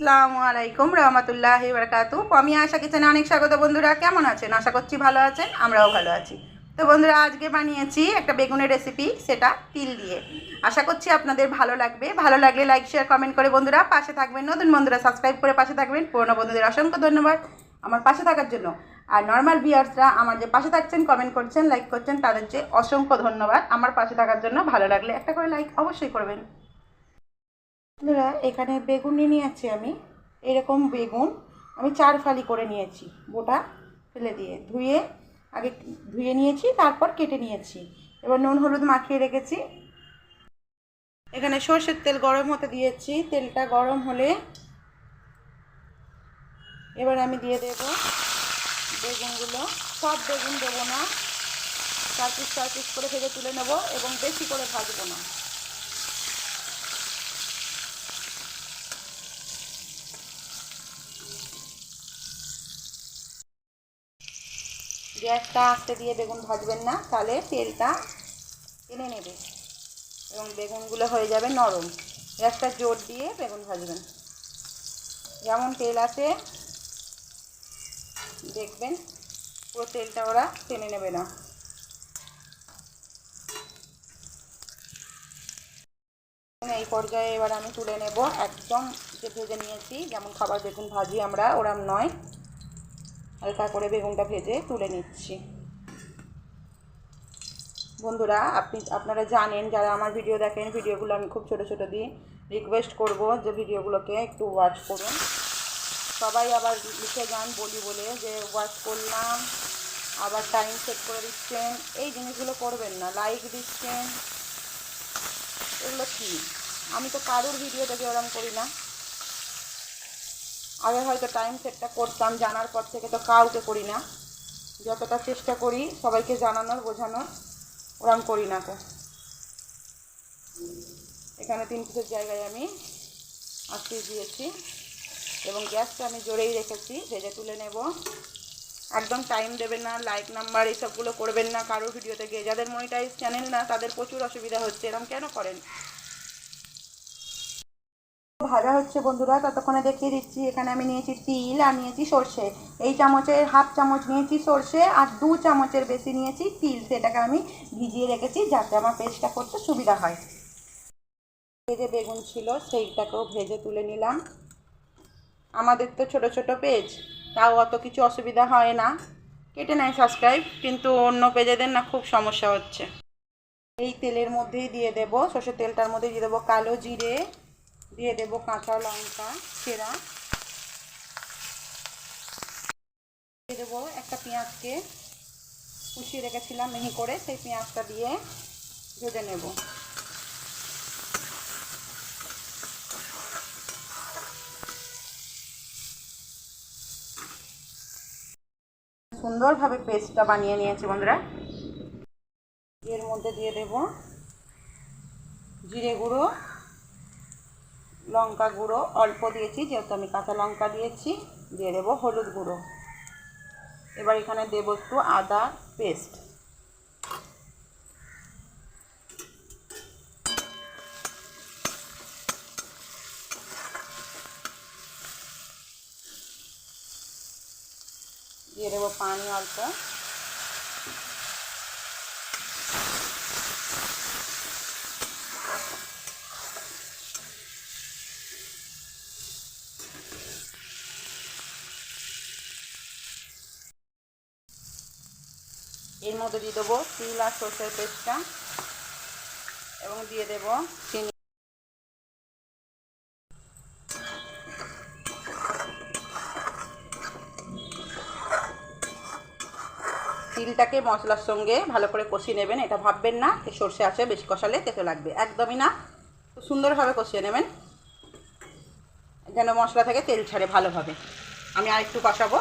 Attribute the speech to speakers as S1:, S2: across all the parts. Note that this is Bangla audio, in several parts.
S1: আসসালামু আলাইকুম রহমতুল্লাহ বারকাতু আমি আশা কিচেনে অনেক স্বাগত। বন্ধুরা, কেমন আছেন? আশা করছি ভালো আছেন, আমরাও ভালো আছি। তো বন্ধুরা, আজকে বানিয়েছি একটা বেগুনের রেসিপি সেটা তিল দিয়ে। আশা করছি আপনাদের ভালো লাগবে। ভালো লাগলে লাইক শেয়ার কমেন্ট করে বন্ধুরা পাশে থাকবেন। নতুন বন্ধুরা সাবস্ক্রাইব করে পাশে থাকবেন। পুরনো বন্ধুদের অসংখ্য ধন্যবাদ আমার পাশে থাকার জন্য। আর নর্মাল ভিউয়ার্সরা আমার যে পাশে থাকছেন কমেন্ট করছেন লাইক করছেন, তাদের যে অসংখ্য ধন্যবাদ আমার পাশে থাকার জন্য ভালো লাগলে একটা করে লাইক অবশ্যই করবেন। বন্ধুরা এখানে বেগুন নিয়ে নিয়েছি আমি। এরকম বেগুন আমি চার ফালি করে নিয়েছি। গোটা ফেলে দিয়ে ধুয়ে, আগে ধুয়ে নিয়েছি, তারপর কেটে নিয়েছি। এবার নুন হলুদ মাখিয়ে রেখেছি। এখানে সর্ষের তেল গরম হতে দিয়েছি। তেলটা গরম হলে এবার আমি দিয়ে দেব বেগুনগুলো। সব বেগুন দেবো না। চার পিস চার পিস করে ভেজে তুলে নেব এবং বেশি করে ভাজবো না। গ্যাসটা আস্তে দিয়ে বেগুন ভাজবেন না, তাহলে তেলটা টেনে নেবে এবং বেগুনগুলো হয়ে যাবে নরম। গ্যাসটা জোর দিয়ে বেগুন ভাজবেন। যেমন তেল আছে, দেখবেন পুরো তেলটা ওরা টেনে নেবে না। এই পর্যায়ে এবার আমি তুলে নেব একদম যে ভেজে নিয়েছি, যেমন খাবার বেগুন ভাজি আমরা, ওরম নয়। হালকা করে বেগুনটা ভেজে তুলে নিচ্ছি। বন্ধুরা, আপনি, আপনারা জানেন, যারা আমার ভিডিও দেখেন, ভিডিওগুলো আমি খুব ছোট ছোট দিই রিকোয়েস্ট করব যে ভিডিওগুলোকে একটু ওয়াচ করুন। সবাই আবার লিখে যান বলি বলে যে ওয়াচ করলাম, আবার টাইম সেট করে দিচ্ছেন। এই জিনিসগুলো করবেন না লাইক দিচ্ছেন। এগুলো কী? আমি তো কারোর ভিডিও দেখে ওরম করি না। আগে হয়তো টাইম সেটটা করতাম, জানার পর থেকে তো কাউকে করি না। যতটা চেষ্টা করি, সবাইকে জানানোর, বোঝানোর, ওরম করি না তো। এখানে তিন পিসের জায়গায় আমি আটকে দিয়েছি এবং গ্যাসটা আমি জোরেই রেখেছি, ভেজে তুলে নেব। একদম টাইম দেবেন না লাইক নাম্বার এইসবগুলো করবেন না, কারও ভিডিওতে গিয়ে যাদের মনিটাইজ চ্যানেল না, তাদের প্রচুর অসুবিধা হচ্ছে এরকম কেন করেন? ভাজা হচ্ছে বন্ধুরা, ততক্ষণে দেখিয়ে দিচ্ছি। এখানে আমি নিয়েছি তিল আর নিয়েছি সর্ষে। এই চামচের হাফ চামচ নিয়েছি সর্ষে আর দু চামচের বেশি নিয়েছি তিল। সেটাকে আমি ভিজিয়ে রেখেছি যাতে আমার পেস্টটা করতে সুবিধা হয়। ভেজে বেগুন ছিল, সেইটাকেও ভেজে তুলে নিলাম। আমাদের তো ছোট ছোট পেজ, তাও অত কিছু অসুবিধা হয় না। কেটে নেয় সাবস্ক্রাইব কিন্তু অন্য পেজেদের না খুব সমস্যা হচ্ছে। এই তেলের মধ্যেই দিয়ে দেব। সর্ষের তেলটার মধ্যে দিয়ে দেবো কালো জিরে। দিয়ে দেব কাঁচা লঙ্কা, চেরা। দিয়ে দেবো একটা পেঁয়াজকে। কুচিয়ে রেখেছিলাম মিহি করে, সেই পেঁয়াজটা দিয়ে ভেজে নেব। সুন্দরভাবে পেস্টটা বানিয়ে নিয়েছি বন্ধুরা। এর মধ্যে দিয়ে দেব জিরে গুঁড়ো লঙ্কা গুঁড়ো অল্প দিয়েছি, যেহেতু আমি কাঁচা লঙ্কা দিয়েছি, দিয়ে দেবো হলুদ গুঁড়ো। এবার এখানে দেবো একটু আদা পেস্ট। দিয়ে দেবো পানি অল্প। এর মধ্যে দিয়ে দেবো তিল আর সর্ষের পেস্টটা এবং দিয়ে দেবো চিনি। তিলটাকে মশলার সঙ্গে ভালো করে কষিয়ে নেবেন, এটা ভাববেন না যে সর্ষে আছে, বেশি কষালে তেতো লাগবে, একদমই না। সুন্দরভাবে কষিয়ে নেবেন, যেন মশলা থেকে তেল ছাড়ে ভালোভাবে। আমি আর একটু কষাবো।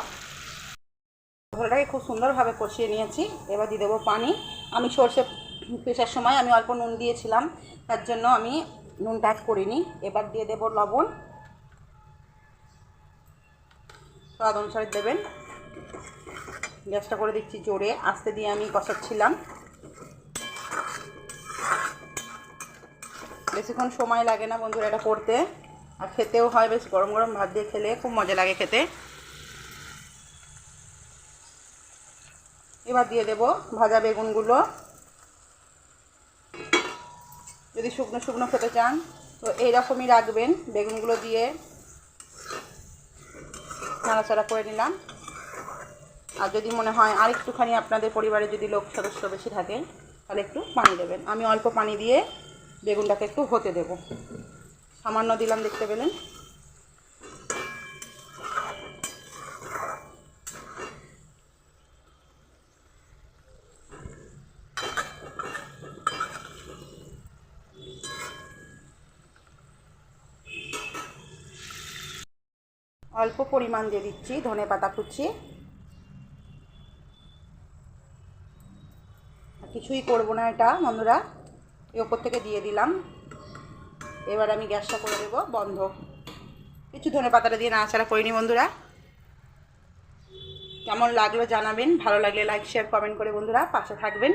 S1: মশলাটাকে খুব সুন্দরভাবে কষিয়ে নিয়েছি। এবার দিয়ে দেবো পানি। আমি সর্ষে পেশার সময় আমি অল্প নুন দিয়েছিলাম, তার জন্য আমি নুনটা অ্যাড করিনি। এবার দিয়ে দেবো লবণ। স্বাদ অনুসারে দেবেন। গ্যাসটা করে দিচ্ছি জোরে। আস্তে দিয়ে আমি কষাচ্ছিলাম। বেশিক্ষণ সময় লাগে না বন্ধুরা এটা করতে। আর খেতেও হয়, বেশ গরম গরম ভাত দিয়ে খেলে খুব মজা লাগে খেতে। এবার দিয়ে দেব ভাজা বেগুনগুলো। যদি শুকনো শুকনো খেতে চান, তো এইরকমই রাখবেন বেগুনগুলো দিয়ে। নাড়াচাড়া করে নিলাম। আর যদি মনে হয় আর একটুখানি আপনাদের পরিবারে যদি লোক সদস্য বেশি থাকে, তাহলে একটু পানি দেবেন। আমি অল্প পানি দিয়ে বেগুনটাকে একটু হতে দেব। সামান্য দিলাম দেখতে পেলেন। অল্প পরিমাণ দিয়ে দিচ্ছি ধনে পাতা কুচি। কিছুই করব না এটা, বন্ধুরা। এই ওপর থেকে দিয়ে দিলাম। এবার আমি গ্যাসটা করে দেবো বন্ধ। কিছু ধনে পাতাটা দিয়ে নাড়াচাড়া করিনি বন্ধুরা। কেমন লাগল জানাবেন, ভালো লাগলে লাইক শেয়ার কমেন্ট করে বন্ধুরা, পাশে থাকবেন।